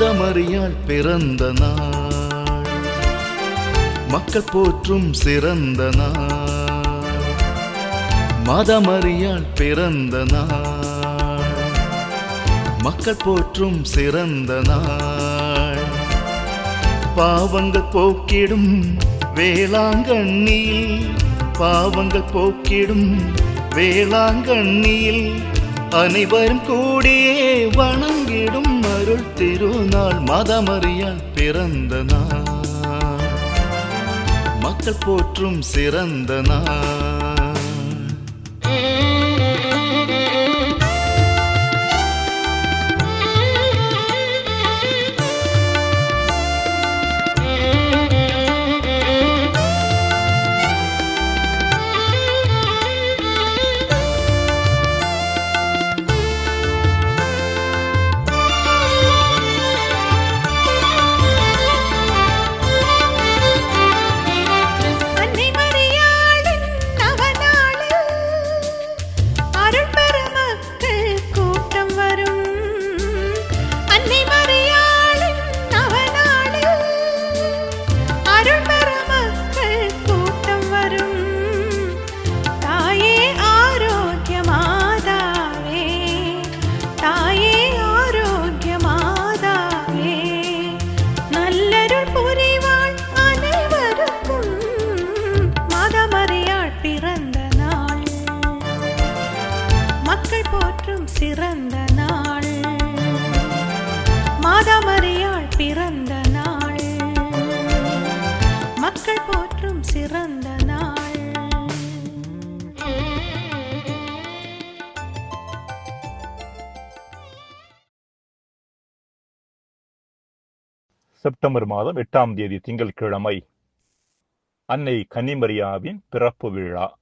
மாதமறியால் பிறந்த நாள். மக்கள் போற்றும் சிறந்த நாள். மாதமறியால் பிறந்த நாள். மக்கள் போற்றும் சிறந்த நாள். பாவங்கள் போக்கிடும் வேளாங்கண்ணியில். பாவங்கள் போக்கிடும் வேளாங்கண்ணியில். அனைவரும் கூடியே வணங்கிடும் அருள் திருநாள் மதமறியால் பிறந்த நாள். மக்கள் போற்றும் சிறந்த நாள். செப்டம்பர் மாதம் எட்டாம் தேதி திங்கட்கிழமை அன்னை கன்னிமரியாவின் பிறப்பு விழா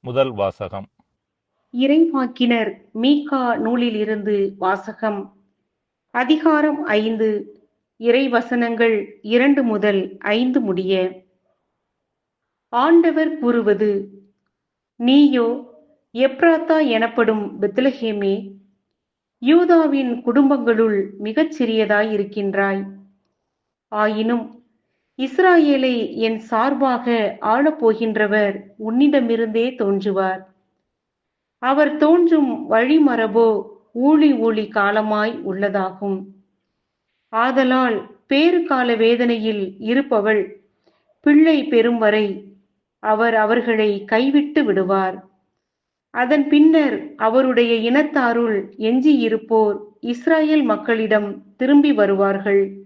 முதல் வாசகம். இறைவாக்கினர் மீகா நூலில் இருந்து வாசகம். அதிகாரம் ஐந்து இறைவசனங்கள் இரண்டு முதல் ஐந்து முடிய. ஆண்டவர் கூறுவது நீயோ எப்ராத்தா எனப்படும் பெத்லஹேமே யூதாவின் குடும்பங்களுள் மிகச் சிறியதாய் இருக்கின்றாய் ஆயினும் இஸ்ராயேலை என் சார்பாக ஆளப்போகின்றவர் உன்னிடமிருந்தே தோன்றுவார். அவர் தோன்றும் வழிமரபோ ஊழி ஊழி காலமாய் உள்ளதாகும். ஆதலால் பேறு கால வேதனையில் இருப்பவள் பிள்ளை பெறும் வரை அவர் அவர்களை கைவிட்டு விடுவார். அதன் பின்னர் அவருடைய இனத்தாருள் எஞ்சியிருப்போர் இஸ்ராயேல் மக்களிடம் திரும்பி வருவார்கள்.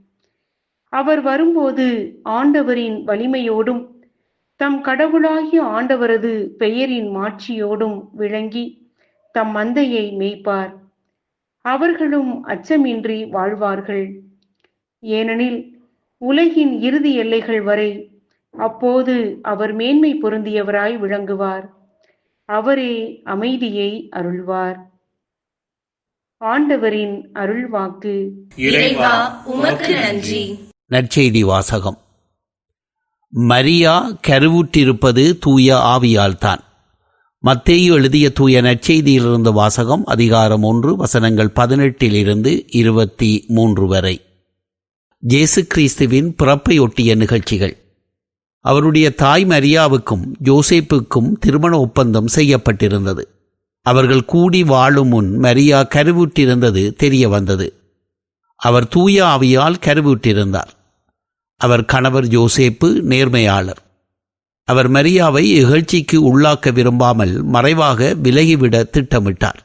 அவர் வரும்போது ஆண்டவரின் வலிமையோடும் தம் கடவுளாகிய ஆண்டவரது பெயரின் மாட்சியோடும் விளங்கி தம் மந்தையை மேய்ப்பார். அவர்களும் அச்சமின்றி வாழ்வார்கள். ஏனெனில் உலகின் இறுதி எல்லைகள் வரை அப்போது அவர் மேன்மை பொருந்தியவராய் விளங்குவார். அவரே அமைதியை அருள்வார். ஆண்டவரின் அருள்வாக்கு. இறைவா உமக்கு நன்றி. நற்செய்தி வாசகம். மரியா கருவுற்றிருப்பது தூய ஆவியால்தான். மத்தேயு எழுதிய தூய நற்செய்தியிலிருந்து வாசகம் அதிகாரம் ஒன்று வசனங்கள் பதினெட்டிலிருந்து இருபத்தி மூன்று வரை. ஜேசு கிறிஸ்துவின் பிறப்பையொட்டிய நிகழ்ச்சிகள். அவருடைய தாய் மரியாவுக்கும் ஜோசேப்புக்கும் திருமண ஒப்பந்தம் செய்யப்பட்டிருந்தது. அவர்கள் கூடி வாழும் முன் மரியா கருவுற்றிருந்தது தெரிய வந்தது அவர் தூய ஆவியால் கருவுற்றிருந்தார். அவர் கணவர் யோசேப்பு நேர்மையாளர். அவர் மரியாவை இகழ்ச்சிக்கு உள்ளாக்க விரும்பாமல் மறைவாக விலகிவிட திட்டமிட்டார்.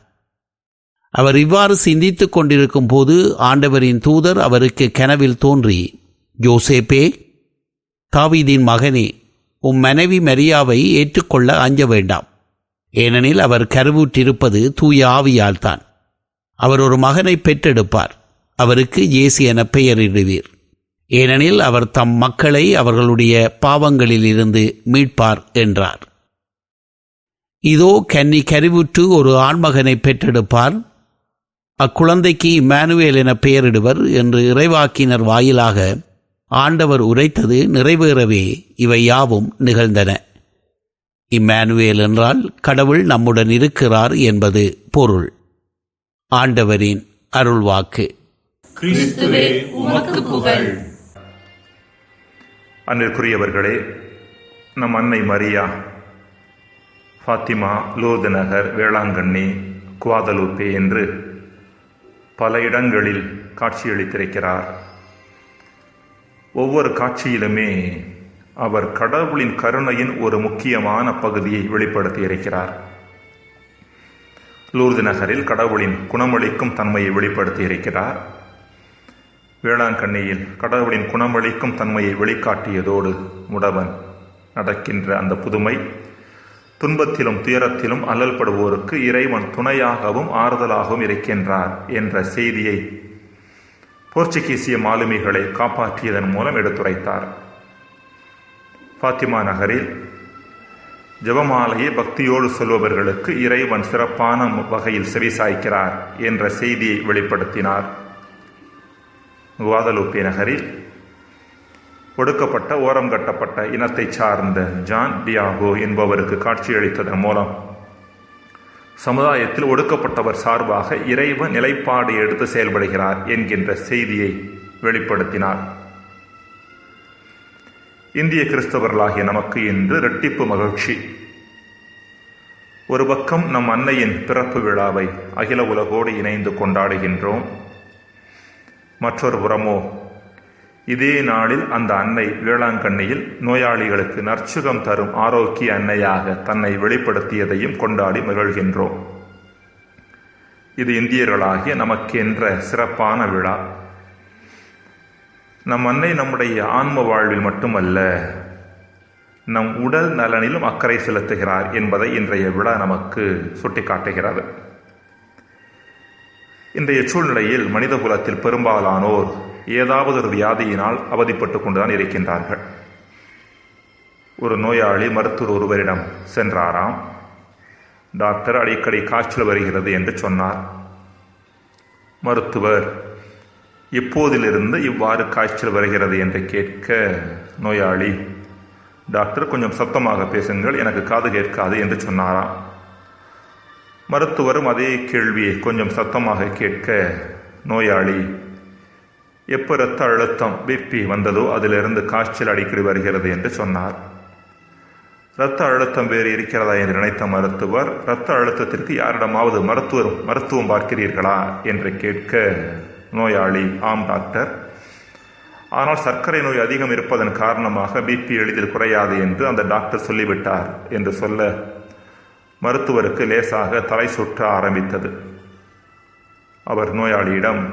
அவர் இவ்வாறு சிந்தித்துக் கொண்டிருக்கும் போது ஆண்டவரின் தூதர் அவருக்கு கனவில் தோன்றி யோசேப்பே தாவீதின் மகனே உம் மனைவி மரியாவை ஏற்றுக்கொள்ள அஞ்ச வேண்டாம். ஏனெனில் அவர் கருவுற்றிருப்பது தூய ஆவியால்தான் அவர் ஒரு மகனை பெற்றெடுப்பார். அவருக்கு இயேசு என பெயரிடுவீர். ஏனெனில் அவர் தம் மக்களை அவர்களுடைய பாவங்களிலிருந்து மீட்பார் என்றார். இதோ கன்னி கருவுற்று ஒரு ஆண்மகனை பெற்றெடுப்பார் அக்குழந்தைக்கு இம்மானுவேல் என பெயரிடுவர் என்று இறைவாக்கினர் வாயிலாக ஆண்டவர் உரைத்தது நிறைவேறவே இவை யாவும் நிகழ்ந்தன. இம்மானுவேல் என்றால் கடவுள் நம்முடன் இருக்கிறார் என்பது பொருள். ஆண்டவரின் அருள்வாக்கு. கிறிஸ்துவே உமக்கு புகழ். அன்றிற்குரியவர்களே நம் அன்னை மரியா ஃபாத்திமா லூர்து நகர் வேளாங்கண்ணி குவாதலூப்பே என்று பல இடங்களில் காட்சியளித்திருக்கிறார். ஒவ்வொரு காட்சியிலுமே அவர் கடவுளின் கருணையின் ஒரு முக்கியமான பகுதியை வெளிப்படுத்தி இருக்கிறார் லூர்து நகரில் கடவுளின் குணமளிக்கும் தன்மையை வெளிப்படுத்தி இருக்கிறார் வேளாங்கண்ணியில் கடவுளின் குணமளிக்கும் தன்மையை வெளிக்காட்டியதோடு முடவன் நடக்கின்ற அந்த புதுமை துன்பத்திலும் துயரத்திலும் அல்லல்படுவோருக்கு இறைவன் துணையாகவும் ஆறுதலாகவும் இருக்கின்றார் என்ற செய்தியை போர்ச்சுகீசிய மாலுமிகளை காப்பாற்றியதன் மூலம் எடுத்துரைத்தார். பாத்திமா நகரில் ஜெபமாலையை பக்தியோடு சொல்பவர்களுக்கு இறைவன் சிறப்பான வகையில் செவிசாய்க்கிறார் என்ற செய்தியை வெளிப்படுத்தினார். குவாதலூப்பே நகரில் ஒடுக்கப்பட்ட ஓரம் கட்டப்பட்ட இனத்தைச் சார்ந்த ஜான் டியாகோ என்பவருக்கு காட்சியளித்ததன் மூலம் சமுதாயத்தில் ஒடுக்கப்பட்டவர் சார்பாக இறைவ நிலைப்பாடு எடுத்து செயல்படுகிறார் என்கின்ற செய்தியை வெளிப்படுத்தினார். இந்திய கிறிஸ்தவர்களாகிய நமக்கு இன்று இரட்டிப்பு மகிழ்ச்சி. ஒரு பக்கம் நம் அன்னையின் பிறப்பு விழாவை அகில உலகோடு இணைந்து கொண்டாடுகின்றோம். மற்றொரு புறமோ. இதே நாளில் அந்த அன்னை வேளாங்கண்ணியில் நோயாளிகளுக்கு நற்சுகம் தரும் ஆரோக்கிய அன்னையாக தன்னை வெளிப்படுத்தியதையும் கொண்டாடி மகிழ்கின்றோம். இது இந்தியர்களாகிய நமக்கென்ற சிறப்பான விழா. நம் அன்னை நம்முடைய ஆன்ம வாழ்வில் மட்டுமல்ல நம் உடல் நலனிலும் அக்கறை செலுத்துகிறார் என்பதை இன்றைய விழா நமக்கு சுட்டிக்காட்டுகிறது. இன்றைய சூழ்நிலையில் மனித குலத்தில் பெரும்பாலானோர் ஏதாவது ஒரு வியாதியினால் அவதிப்பட்டு கொண்டுதான் இருக்கின்றார்கள். ஒரு நோயாளி மருத்துவர் ஒருவரிடம் சென்றாராம் டாக்டர் அடிக்கடி காய்ச்சல் வருகிறது என்று சொன்னார். மருத்துவர் இப்போதிலிருந்து இவ்வாறு காய்ச்சல் வருகிறது என்று கேட்க நோயாளி டாக்டர் கொஞ்சம் சத்தமாக பேசுங்கள் எனக்கு காது கேட்காது என்று சொன்னாராம். மருத்துவரும் அதே கேள்வியை கொஞ்சம் சத்தமாக கேட்க நோயாளி எப்போ இரத்த அழுத்தம் பிபி வந்ததோ அதிலிருந்து காய்ச்சல் அடிக்கடி வருகிறது? என்று சொன்னார். இரத்த அழுத்தம் வேறு இருக்கிறதா? என்று நினைத்த மருத்துவர் இரத்த அழுத்தத்திற்கு யாரிடமாவது மருத்துவர் மருத்துவம் பார்க்கிறீர்களா? என்று கேட்க நோயாளி ஆம் டாக்டர். ஆனால் சர்க்கரை நோய் அதிகம் இருப்பதன் காரணமாக பிபி எளிதில் குறையாது என்று அந்த டாக்டர் சொல்லிவிட்டார் என்று சொல்ல மருத்துவருக்கு லேசாக தலை சுற்ற ஆரம்பித்தது. அவர் நோயாளியிடம்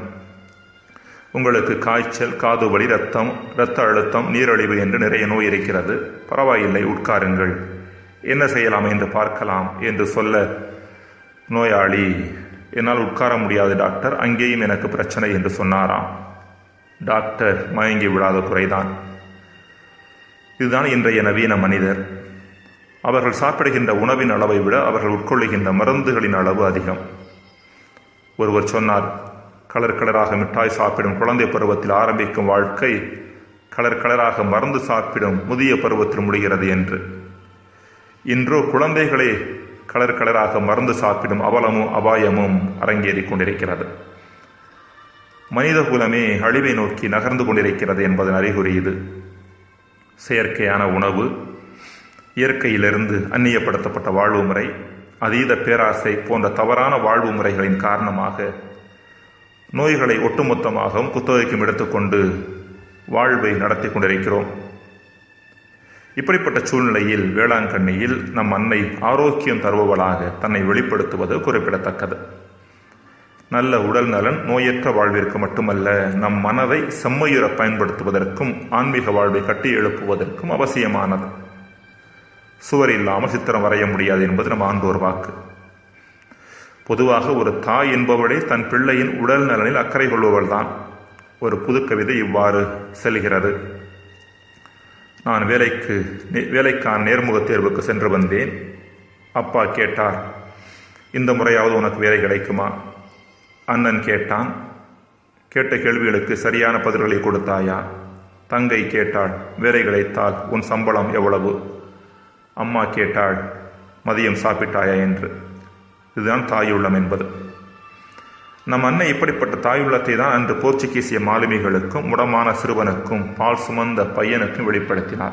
உங்களுக்கு காய்ச்சல் காது வலி ரத்தம் இரத்த அழுத்தம் நீரழிவு என்று நிறைய நோய் இருக்கிறது. பரவாயில்லை உட்காருங்கள். என்ன செய்யலாம் என்று பார்க்கலாம் என்று சொல்ல நோயாளி என்னால் உட்கார முடியாது டாக்டர். அங்கேயும் எனக்கு பிரச்சனை என்று சொன்னாராம். டாக்டர் மயங்கி விடாத குறைதான். இதுதான் இன்றைய நவீன மனிதர். அவர்கள் சாப்பிடுகின்ற உணவின் அளவை விட அவர்கள் உட்கொள்ளுகின்ற மருந்துகளின் அளவு அதிகம். ஒருவர் சொன்னார் கலர் கலராக மிட்டாய் சாப்பிடும் குழந்தை பருவத்தில் ஆரம்பிக்கும் வாழ்க்கை கலர் கலராக மருந்து சாப்பிடும் முதிய பருவத்தில் முடிகிறது என்று. இன்றோ குழந்தைகளே கலர் கலராக மருந்து சாப்பிடும் அவலமும் அபாயமும் அரங்கேறிக் கொண்டிருக்கிறது. மனித குலமே அழிவை நோக்கி நகர்ந்து கொண்டிருக்கிறது என்பதன் அறிகுறி இது. செயற்கையான உணவு இயற்கையிலிருந்து அந்நியப்படுத்தப்பட்ட வாழ்வு முறை அதீத பேராசை போன்ற தவறான வாழ்வு முறைகளின் காரணமாக நோய்களை ஒட்டுமொத்தமாகவும் குத்தகைக்கும் எடுத்துக்கொண்டு வாழ்வை நடத்தி கொண்டிருக்கிறோம். இப்படிப்பட்ட சூழ்நிலையில் வேளாங்கண்ணியில் நம் அன்னை ஆரோக்கியம் தருபவளாக தன்னை வெளிப்படுத்துவது குறிப்பிடத்தக்கது. நல்ல உடல் நலன் நோயற்ற வாழ்விற்கு மட்டுமல்ல நம் மனதை செம்மையுற பயன்படுத்துவதற்கும் ஆன்மீக வாழ்வை கட்டி எழுப்புவதற்கும் அவசியமானது. சுவர் இல்லாமல் சித்திரம் வரைய முடியாது என்பது நம் ஆண்டோர் வாக்கு. பொதுவாக ஒரு தாய் என்பவளே தன் பிள்ளையின் உடல் நலனில் அக்கறை கொள்பவள்தான். ஒரு புது கவிதை இவ்வாறு செல்கிறது. நான் வேலைக்கு வேலைக்கான நேர்முக தேர்வுக்கு சென்று வந்தேன். அப்பா கேட்டார் இந்த முறையாவது உனக்கு வேலை கிடைக்குமா? அண்ணன் கேட்டான் கேட்ட கேள்விகளுக்கு சரியான பதில்களை கொடுத்தாயா? தங்கை கேட்டாள் வேலை கிடைத்தால் உன் சம்பளம் எவ்வளவு? அம்மா கேட்டாள் மதியம் சாப்பிட்டாயா? என்று. இதுதான் தாயுள்ளம் என்பது. நம் அன்னை இப்படிப்பட்ட தாயுள்ளத்தை தான் அன்று போர்ச்சுகீசிய மாலுமிகளுக்கும் முடமான சிறுவனுக்கும் பால் சுமந்த பையனுக்கும் வெளிப்படுத்தினார்.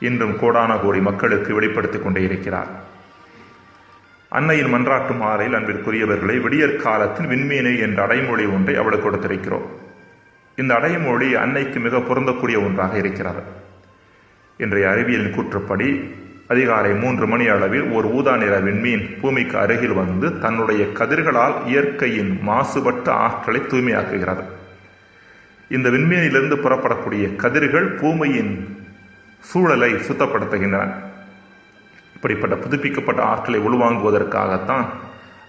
இன்றும் கோடான கோடி மக்களுக்கு வெளிப்படுத்திக் கொண்டே இருக்கிறார். அன்னையின் மன்றாட்டு மாலையில் அன்பிற்குரியவர்களை விடியற் காலத்தில் விண்மீனை என்ற அடைமொழி ஒன்றை அவளுக்கு கொடுத்திருக்கிறோம். இந்த அடைமொழி அன்னைக்கு மிக பொருந்தக்கூடிய ஒன்றாக இருக்கிறது. இன்றைய அறிவியலின் கூற்றுப்படி அதிகாலை மூன்று மணி அளவில் ஒரு ஊதா நிற விண்மீன் பூமிக்கு அருகில் வந்து தன்னுடைய கதிர்களால் இயற்கையின் மாசுபட்ட ஆற்றலை தூய்மையாக்குகிறது. இந்த விண்மீனிலிருந்து புறப்படக்கூடிய கதிர்கள் பூமியின் சூழலை சுத்தப்படுத்துகின்றன. இப்படிப்பட்ட புதுப்பிக்கப்பட்ட ஆற்றலை உள்வாங்குவதற்காகத்தான்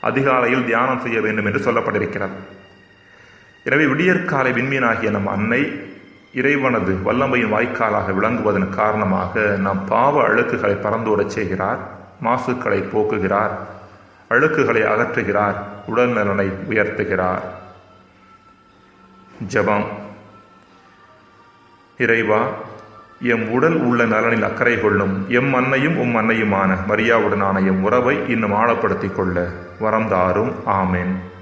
அதிகாலையில் தியானம் செய்ய வேண்டும் என்று சொல்லப்பட்டிருக்கிறது. எனவே விடியற்காலை விண்மீனாகிய நம் அன்னை இறைவனது வல்லமையின் வாய்க்காலாக விளங்குவதன் காரணமாக நாம் பாவ அழுக்குகளை பறந்தோடச் செய்கிறார் மாசுக்களை போக்குகிறார் அழுக்குகளை அகற்றுகிறார் உடல் நலனை உயர்த்துகிறார். ஜெபம். இறைவா எம் உடல் உள்ள நலனில் அக்கறை கொள்ளும் எம் அன்னையும் உம் அன்னையுமான மரியாவுடனான எம் உறவை இன்னும் ஆழப்படுத்திக் கொள்ள வரம் தாரும். ஆமேன்.